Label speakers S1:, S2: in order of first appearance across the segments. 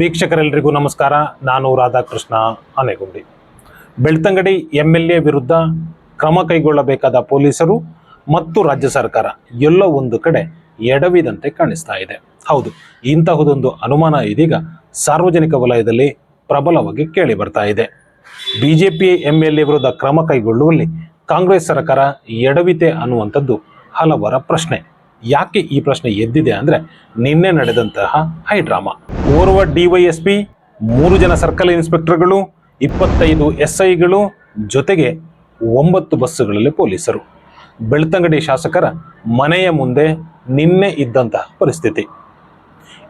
S1: ವೀಕ್ಷಕರೆಲ್ಲರಿಗೂ ನಮಸ್ಕಾರ. ನಾನು Radhakrishna Anegundi. Belthangady M L A ವಿರುದ್ಧ ಕ್ರಮ ಕೈಗೊಳ್ಳಬೇಕಾದ ಪೊಲೀಸರು ಮತ್ತು ರಾಜ್ಯ ಸರ್ಕಾರ ಎಲ್ಲೋ ಒಂದು ಕಡೆ ಎಡವಿದಂತೆ ಕಾಣಿಸ್ತಾ ಇದೆ. ಹೌದು, ಇಂತಹದೊಂದು ಅನುಮಾನ ಇದೀಗ ಸಾರ್ವಜನಿಕ ವಲಯದಲ್ಲಿ ಪ್ರಬಲವಾಗಿ ಕೇಳಿ ಬರ್ತಾ ಇದೆ. ಬಿಜೆಪಿ ಎಂ ಎಲ್ ಎ ವಿರುದ್ಧ ಕ್ರಮ ಕೈಗೊಳ್ಳುವಲ್ಲಿ ಕಾಂಗ್ರೆಸ್ ಸರ್ಕಾರ ಎಡವಿತೆ ಅನ್ನುವಂಥದ್ದು ಹಲವರ ಪ್ರಶ್ನೆ. ಯಾಕೆ ಈ ಪ್ರಶ್ನೆ ಎದ್ದಿದೆ ಅಂದ್ರೆ ನಿನ್ನೆ ನಡೆದಂತಹ ಹೈಡ್ರಾಮಾ ಓರ್ವ ಡಿವೈಎಸ್ಪಿ ಮೂರು ಜನ ಸರ್ಕಲ್ ಇನ್ಸ್ಪೆಕ್ಟರ್ಗಳು, ಇಪ್ಪತ್ತೈದು ಎಸ್ ಐಗಳು ಜೊತೆಗೆ ಒಂಬತ್ತು ಬಸ್ಸುಗಳಲ್ಲಿ ಪೊಲೀಸರು. ಬೆಳ್ತಂಗಡಿ ಶಾಸಕರ ಮನೆಯ ಮುಂದೆ ನಿನ್ನೆ ಇದ್ದಂತಹ ಪರಿಸ್ಥಿತಿ.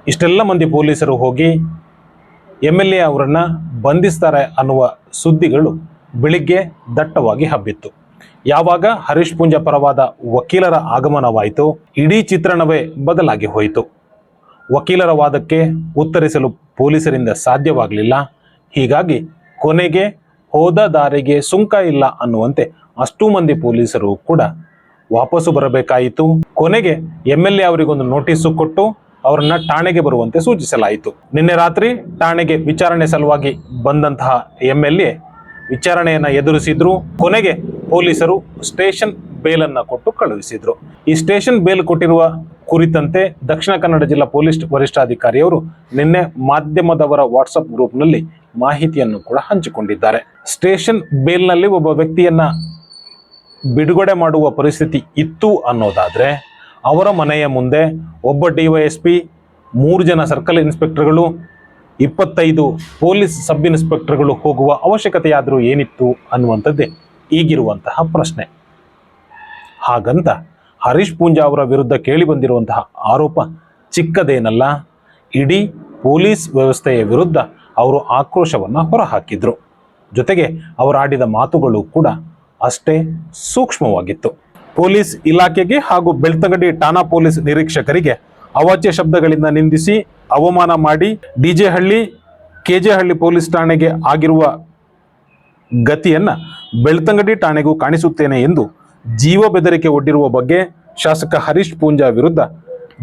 S1: ಇಷ್ಟೆಲ್ಲ ಮಂದಿ ಪೊಲೀಸರು ಹೋಗಿ ಎಂ ಎಲ್ ಎ ಅವರನ್ನು ಬಂಧಿಸ್ತಾರೆ ಅನ್ನುವ ಸುದ್ದಿಗಳು ಬೆಳಿಗ್ಗೆ ದಟ್ಟವಾಗಿ ಹಬ್ಬಿತ್ತು. ಯಾವಾಗ ಹರೀಶ್ ಪುಂಜ ಪರವಾದ ವಕೀಲರ ಆಗಮನವಾಯಿತು, ಇಡೀ ಚಿತ್ರಣವೇ ಬದಲಾಗಿ ಹೋಯಿತು. ವಕೀಲರ ವಾದಕ್ಕೆ ಉತ್ತರಿಸಲು ಪೊಲೀಸರಿಂದ ಸಾಧ್ಯವಾಗಲಿಲ್ಲ. ಹೀಗಾಗಿ ಕೊನೆಗೆ ಹೋದ ದಾರಿಗೆ ಸುಂಕ ಇಲ್ಲ ಅನ್ನುವಂತೆ ಅಷ್ಟೂ ಮಂದಿ ಪೊಲೀಸರು ಕೂಡ ವಾಪಸ್ಸು ಬರಬೇಕಾಯಿತು. ಕೊನೆಗೆ ಎಂ ಎಲ್ ಎ ಅವರಿಗೊಂದು ನೋಟಿಸು ಕೊಟ್ಟು ಅವರನ್ನ ಠಾಣೆಗೆ ಬರುವಂತೆ ಸೂಚಿಸಲಾಯಿತು. ನಿನ್ನೆ ರಾತ್ರಿ ಠಾಣೆಗೆ ವಿಚಾರಣೆ ಸಲುವಾಗಿ ಬಂದಂತಹ ಎಂ ಎಲ್ ಎ ವಿಚಾರಣೆಯನ್ನ ಎದುರಿಸಿದ್ರು. ಕೊನೆಗೆ ಪೊಲೀಸರು ಸ್ಟೇಷನ್ ಬೇಲನ್ನು ಕೊಟ್ಟು ಕಳುಹಿಸಿದ್ರು. ಈ ಸ್ಟೇಷನ್ ಬೇಲ್ ಕೊಟ್ಟಿರುವ ಕುರಿತಂತೆ ದಕ್ಷಿಣ ಕನ್ನಡ ಜಿಲ್ಲಾ ಪೊಲೀಸ್ ವರಿಷ್ಠಾಧಿಕಾರಿಯವರು ನಿನ್ನೆ ಮಾಧ್ಯಮದವರ ವಾಟ್ಸಪ್ ಗ್ರೂಪ್ನಲ್ಲಿ ಮಾಹಿತಿಯನ್ನು ಕೂಡ ಹಂಚಿಕೊಂಡಿದ್ದಾರೆ. ಸ್ಟೇಷನ್ ಬೇಲ್ನಲ್ಲಿ ಒಬ್ಬ ವ್ಯಕ್ತಿಯನ್ನ ಬಿಡುಗಡೆ ಮಾಡುವ ಪರಿಸ್ಥಿತಿ ಇತ್ತು ಅನ್ನೋದಾದ್ರೆ, ಅವರ ಮನೆಯ ಮುಂದೆ ಒಬ್ಬ ಡಿವೈಎಸ್ಪಿ ಮೂರು ಜನ ಸರ್ಕಲ್ ಇನ್ಸ್ಪೆಕ್ಟರ್ಗಳು ಇಪ್ಪತ್ತೈದು ಪೊಲೀಸ್ ಸಬ್ ಇನ್ಸ್ಪೆಕ್ಟರ್ಗಳು ಹೋಗುವ ಅವಶ್ಯಕತೆಯಾದರೂ ಏನಿತ್ತು ಅನ್ನುವಂಥದ್ದೇ ಈಗಿರುವಂತಹ ಪ್ರಶ್ನೆ. ಹಾಗಂತ ಹರೀಶ್ ಪೂಂಜಾ ಅವರ ವಿರುದ್ಧ ಕೇಳಿಬಂದಿರುವಂತಹ ಆರೋಪ ಚಿಕ್ಕದೇನಲ್ಲ, ಇಡೀ ಪೊಲೀಸ್ ವ್ಯವಸ್ಥೆಯ ವಿರುದ್ಧ ಅವರು ಆಕ್ರೋಶವನ್ನು ಹೊರಹಾಕಿದ್ರು. ಜೊತೆಗೆ ಅವರಾಡಿದ ಮಾತುಗಳು ಕೂಡ ಅಷ್ಟೇ ಸೂಕ್ಷ್ಮವಾಗಿತ್ತು. ಪೊಲೀಸ್ ಇಲಾಖೆಗೆ ಹಾಗೂ ಬೆಳ್ತಂಗಡಿ ಠಾಣಾ ಪೊಲೀಸ್ ನಿರೀಕ್ಷಕರಿಗೆ ಅವಾಚ್ಯ ಶಬ್ದಗಳಿಂದ ನಿಂದಿಸಿ, ಅವಮಾನ ಮಾಡಿ ಡಿಜೆ ಹಳ್ಳಿ ಕೆಜೆ ಹಳ್ಳಿ ಪೊಲೀಸ್ ಠಾಣೆಗೆ ಆಗಿರುವ ಗತಿಯನ್ನು ಬೆಳ್ತಂಗಡಿ ಠಾಣೆಗೂ ಕಾಣಿಸುತ್ತೇನೆ ಎಂದು ಜೀವ ಬೆದರಿಕೆ ಒಡ್ಡಿರುವ ಬಗ್ಗೆ ಶಾಸಕ ಹರೀಶ್ ಪೂಂಜಾ ವಿರುದ್ಧ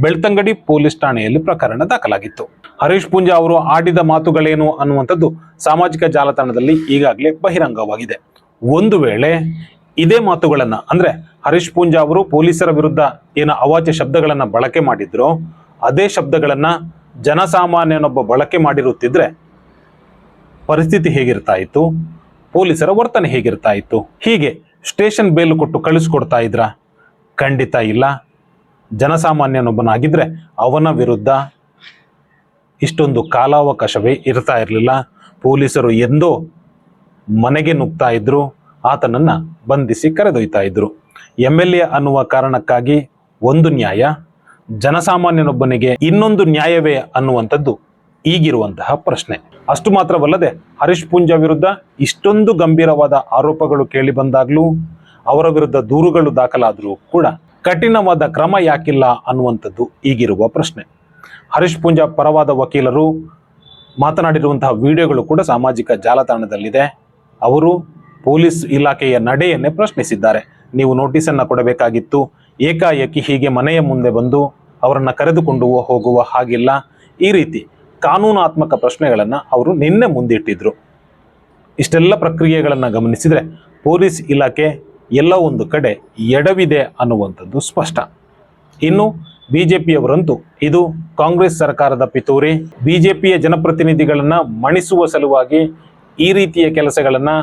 S1: ಬೆಳ್ತಂಗಡಿ ಪೊಲೀಸ್ ಠಾಣೆಯಲ್ಲಿ ಪ್ರಕರಣ ದಾಖಲಾಗಿತ್ತು. ಹರೀಶ್ ಪೂಂಜಾ ಅವರು ಆಡಿದ ಮಾತುಗಳೇನು ಅನ್ನುವಂಥದ್ದು ಸಾಮಾಜಿಕ ಜಾಲತಾಣದಲ್ಲಿ ಈಗಾಗಲೇ ಬಹಿರಂಗವಾಗಿದೆ. ಒಂದು ವೇಳೆ ಇದೇ ಮಾತುಗಳನ್ನು, ಅಂದ್ರೆ ಹರೀಶ್ ಪೂಂಜಾ ಅವರು ಪೊಲೀಸರ ವಿರುದ್ಧ ಏನು ಅವಾಚ್ಯ ಶಬ್ದಗಳನ್ನು ಬಳಕೆ ಮಾಡಿದ್ರೋ. ಅದೇ ಶಬ್ದಗಳನ್ನು ಜನಸಾಮಾನ್ಯನೊಬ್ಬ ಬಳಕೆ ಮಾಡಿರುತ್ತಿದ್ರೆ ಪರಿಸ್ಥಿತಿ ಹೇಗಿರ್ತಾ ಇತ್ತು? ಪೊಲೀಸರ ವರ್ತನೆ ಹೇಗಿರ್ತಾ ಇತ್ತು? ಹೀಗೆ ಸ್ಟೇಷನ್ ಬೇಲು ಕೊಟ್ಟು ಕಳಿಸ್ಕೊಡ್ತಾ ಇದ್ರ? ಖಂಡಿತ ಇಲ್ಲ. ಜನಸಾಮಾನ್ಯನೊಬ್ಬನಾಗಿದ್ದರೆ ಅವನ ವಿರುದ್ಧ ಇಷ್ಟೊಂದು ಕಾಲಾವಕಾಶವೇ ಇರ್ತಾ ಇರಲಿಲ್ಲ. ಪೊಲೀಸರು ಎಂದೋ ಮನೆಗೆ ನುಗ್ತಾ ಇದ್ರು. ಆತನನ್ನ ಬಂಧಿಸಿ ಕರೆದೊಯ್ತಾ ಇದ್ರು. ಎಂ ಎಲ್ ಎ ಅನ್ನುವ ಕಾರಣಕ್ಕಾಗಿ ಒಂದು ನ್ಯಾಯ, ಜನಸಾಮಾನ್ಯನೊಬ್ಬನಿಗೆ ಇನ್ನೊಂದು ನ್ಯಾಯವೇ ಅನ್ನುವಂಥದ್ದು ಈಗಿರುವಂತಹ ಪ್ರಶ್ನೆ. ಅಷ್ಟು ಮಾತ್ರವಲ್ಲದೆ ಹರೀಶ್ ಪೂಂಜಾ ವಿರುದ್ಧ ಇಷ್ಟೊಂದು ಗಂಭೀರವಾದ ಆರೋಪಗಳು ಕೇಳಿ ಬಂದಾಗಲೂ ಅವರ ವಿರುದ್ಧ ದೂರುಗಳು ದಾಖಲಾದರೂ ಕೂಡ ಕಠಿಣವಾದ ಕ್ರಮ ಯಾಕಿಲ್ಲ ಅನ್ನುವಂಥದ್ದು ಈಗಿರುವ ಪ್ರಶ್ನೆ. ಹರೀಶ್ ಪೂಂಜಾ ಪರವಾದ ವಕೀಲರು ಮಾತನಾಡಿರುವಂತಹ ವಿಡಿಯೋಗಳು ಕೂಡ ಸಾಮಾಜಿಕ ಜಾಲತಾಣದಲ್ಲಿದೆ. ಅವರು ಪೊಲೀಸ್ ಇಲಾಖೆಯ ನಡೆಯನ್ನೇ ಪ್ರಶ್ನಿಸಿದ್ದಾರೆ. ನೀವು ನೋಟಿಸನ್ನು ಕೊಡಬೇಕಾಗಿತ್ತು. ಏಕಾಏಕಿ ಹೀಗೆ ಮನೆಯ ಮುಂದೆ ಬಂದು ಅವರನ್ನು ಕರೆದುಕೊಂಡು ಹೋಗುವ ಹಾಗಿಲ್ಲ. ಈ ರೀತಿ ಕಾನೂನಾತ್ಮಕ ಪ್ರಶ್ನೆಗಳನ್ನು ಅವರು ನಿನ್ನೆ ಮುಂದಿಟ್ಟಿದ್ರು. ಇಷ್ಟೆಲ್ಲ ಪ್ರಕ್ರಿಯೆಗಳನ್ನು ಗಮನಿಸಿದರೆ ಪೊಲೀಸ್ ಇಲಾಖೆ ಎಲ್ಲ ಒಂದು ಕಡೆ ಎಡವಿದೆ ಅನ್ನುವಂಥದ್ದು ಸ್ಪಷ್ಟ. ಇನ್ನು ಬಿ ಜೆ ಪಿಯವರಂತೂ ಇದು ಕಾಂಗ್ರೆಸ್ ಸರ್ಕಾರದ ಪಿತೂರಿ. ಬಿ ಜೆ ಪಿಯ ಜನಪ್ರತಿನಿಧಿಗಳನ್ನು ಮಣಿಸುವ ಸಲುವಾಗಿ ಈ ರೀತಿಯ ಕೆಲಸಗಳನ್ನು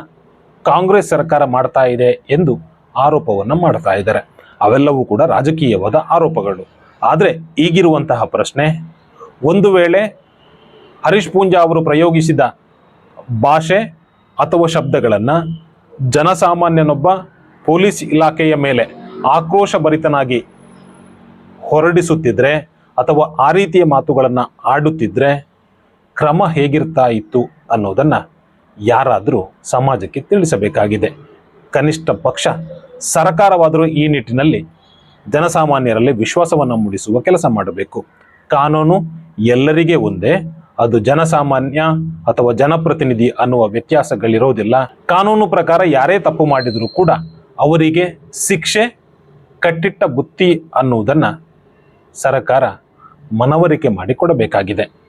S1: ಕಾಂಗ್ರೆಸ್ ಸರ್ಕಾರ ಮಾಡ್ತಾ ಇದೆ ಎಂದು ಆರೋಪವನ್ನು ಮಾಡ್ತಾ ಇದ್ದಾರೆ. ಅವೆಲ್ಲವೂ ಕೂಡ ರಾಜಕೀಯವಾದ ಆರೋಪಗಳು. ಆದರೆ ಈಗಿರುವಂತಹ ಪ್ರಶ್ನೆ, ಒಂದು ವೇಳೆ ಹರೀಶ್ ಪೂಂಜಾ ಅವರು ಪ್ರಯೋಗಿಸಿದ ಭಾಷೆ ಅಥವಾ ಶಬ್ದಗಳನ್ನು ಜನಸಾಮಾನ್ಯನೊಬ್ಬ ಪೊಲೀಸ್ ಇಲಾಖೆಯ ಮೇಲೆ ಆಕ್ರೋಶ ಭರಿತನಾಗಿ ಹೊರಡಿಸುತ್ತಿದ್ರೆ ಅಥವಾ ಆ ರೀತಿಯ ಮಾತುಗಳನ್ನು ಆಡುತ್ತಿದ್ರೆ ಕ್ರಮ ಹೇಗಿರ್ತಾ ಇತ್ತು ಅನ್ನೋದನ್ನು ಯಾರಾದರೂ ಸಮಾಜಕ್ಕೆ ತಿಳಿಸಬೇಕಾಗಿದೆ. ಕನಿಷ್ಠ ಪಕ್ಷ ಸರಕಾರವಾದರೂ ಈ ನಿಟ್ಟಿನಲ್ಲಿ ಜನಸಾಮಾನ್ಯರಲ್ಲಿ ವಿಶ್ವಾಸವನ್ನು ಮೂಡಿಸುವ ಕೆಲಸ ಮಾಡಬೇಕು. ಕಾನೂನು ಎಲ್ಲರಿಗೆ ಒಂದೇ, ಅದು ಜನಸಾಮಾನ್ಯ ಅಥವಾ ಜನಪ್ರತಿನಿಧಿ ಅನ್ನುವ ವ್ಯತ್ಯಾಸಗಳಿರೋದಿಲ್ಲ. ಕಾನೂನು ಪ್ರಕಾರ ಯಾರೇ ತಪ್ಪು ಮಾಡಿದರೂ ಕೂಡ ಅವರಿಗೆ ಶಿಕ್ಷೆ, ಕಟ್ಟಿಟ್ಟ ಬುತ್ತಿ ಅನ್ನುವುದನ್ನು ಸರಕಾರ ಮನವರಿಕೆ ಮಾಡಿಕೊಡಬೇಕಾಗಿದೆ.